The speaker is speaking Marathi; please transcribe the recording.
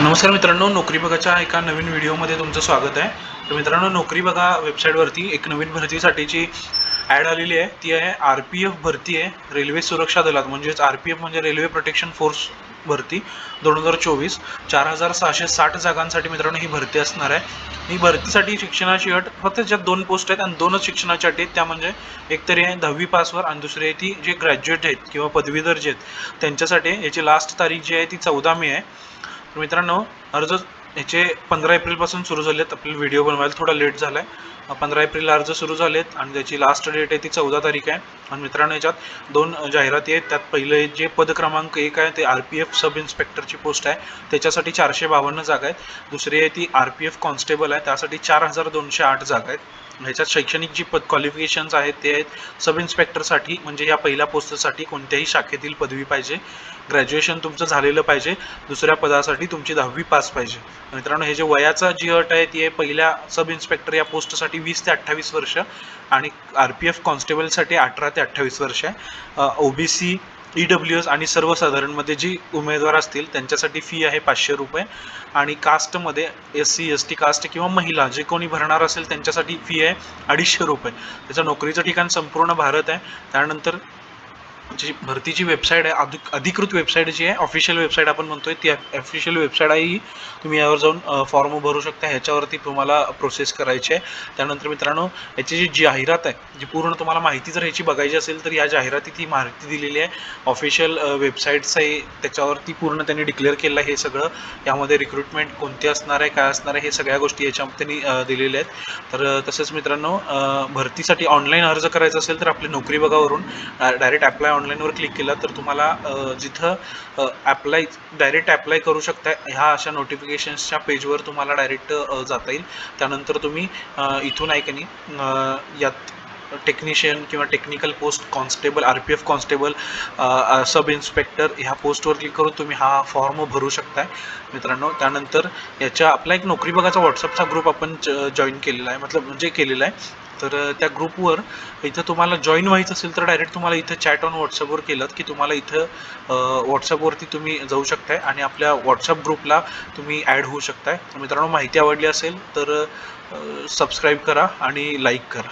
नमस्कार मित्रांनो नोकरी बघाच्या एका नवीन व्हिडिओमध्ये तुमचं स्वागत आहे. तर मित्रांनो नोकरी बघा वेबसाईटवरती एक नवीन भरतीसाठीची ॲड आलेली आहे. ती आहे आर पी एफ भरती आहे रेल्वे सुरक्षा दलात. म्हणजेच आर पी एफ म्हणजे रेल्वे प्रोटेक्शन फोर्स भरती दोन हजार चोवीस. चार हजार सहाशे साठ जागांसाठी मित्रांनो ही भरती असणार आहे. ही भरतीसाठी शिक्षणाची अट फक्त ज्या दोन पोस्ट आहेत आणि दोनच शिक्षणाची अट आहेत. त्या म्हणजे एक तरी आहे दहावी पासवर आणि दुसरी आहे ती जे ग्रॅज्युएट आहेत किंवा पदवीधर जे आहेत त्यांच्यासाठी याची लास्ट तारीख जी आहे ती चौदा मे आहे. तर मित्रांनो अर्ज ह्याचे पंधरा एप्रिलपासून सुरू झाले आहेत आपल्याला व्हिडिओ बनवायला थोडा लेट झाला आहे पंधरा एप्रिलला अर्ज सुरू झालेत आणि त्याची लास्ट डेट आहे ती चौदा तारीख आहे. आणि मित्रांनो याच्यात दोन जाहिराती आहेत. त्यात पहिले जे पद क्रमांक एक आहे ते आर पी एफ सब इन्स्पेक्टरची पोस्ट आहे. त्याच्यासाठी चारशे बावन्न जागा आहेत. दुसरी आहे ती आर पी एफ कॉन्स्टेबल आहे. त्यासाठी चार हजार दोनशे आठ जागा आहेत. ह्याच्यात शैक्षणिक जी पद क्वालिफिकेशन्स आहेत ते आहेत सब इन्स्पेक्टरसाठी म्हणजे या पहिल्या पोस्टसाठी कोणत्याही शाखेतील पदवी पाहिजे. ग्रॅज्युएशन तुमचं झालेलं पाहिजे. दुसऱ्या पदासाठी तुमची दहावी पास पाहिजे. मित्रांनो हे जे वयाचा जी अट आहे ती आहे पहिल्या सब इन्स्पेक्टर या पोस्टसाठी वीस ते अठ्ठावीस वर्ष आणि आर पी एफ कॉन्स्टेबलसाठी अठरा ते अठ्ठावीस वर्ष आहे. O B C E W S आणि सर्वसाधारणमध्ये जी उमेदवार असतील त्यांच्यासाठी फी आहे पाचशे रुपये. आणि कास्टमध्ये S C S T caste किंवा महिला जे कोणी भरणार असेल त्यांच्यासाठी फी आहे अडीचशे रुपये. त्याचं नोकरीचं ठिकाण संपूर्ण भारत आहे. त्यानंतर जी भरतीची वेबसाईट आहे अधिक अधिकृत वेबसाईट जी आहे ऑफिशियल वेबसाईट आपण म्हणतोय ती ऑफिशियल वेबसाईट आहे ही. तुम्ही यावर जाऊन फॉर्म भरू शकता. ह्याच्यावरती तुम्हाला प्रोसेस करायची आहे. त्यानंतर मित्रांनो याची जी जाहिरात आहे जी पूर्ण तुम्हाला माहिती जर ह्याची बघायची असेल तर या जाहिरातीत ही माहिती दिलेली आहे. ऑफिशियल वेबसाईट्स आहे त्याच्यावरती पूर्ण त्यांनी डिक्लेअर केलं आहे हे सगळं. यामध्ये रिक्रुटमेंट कोणते असणार आहे काय असणार आहे हे सगळ्या गोष्टी याच्यामध्ये त्यांनी दिलेल्या आहेत. तर तसेच तसंच मित्रांनो भरतीसाठी ऑनलाईन अर्ज करायचा असेल तर आपली नोकरी बघावरून डायरेक्ट अप्लाय ऑनलाईनवर क्लिक केला तर तुम्हाला जिथं ॲप्लाय डायरेक्ट ॲप्लाय करू शकता ह्या अशा नोटिफिकेशन्सच्या पेजवर तुम्हाला डायरेक्ट जाता येईल. त्यानंतर तुम्ही इथून ऐकणी नाही यात टेक्निशियन किंवा technical post constable R P F constable sub inspector ह्या पोस्टवर क्लिक करून तुम्ही हा फॉर्म भरू शकताय. मित्रांनो त्यानंतर याच्या आपला एक नोकरी बघाचा व्हॉट्सअपचा ग्रुप आपण जॉईन केलेला आहे. मतलब म्हणजे केलेला आहे. तर त्या ग्रुपवर इथं तुम्हाला जॉईन व्हायचं असेल तर डायरेक्ट तुम्हाला इथं चॅट ऑन व्हॉट्सअपवर केलं की तुम्हाला इथं व्हॉट्सअपवरती तुम्ही जाऊ शकताय आणि आपल्या व्हॉट्सअप ग्रुपला तुम्ही ॲड होऊ शकताय. मित्रांनो माहिती आवडली असेल तर सबस्क्राईब करा आणि लाईक करा.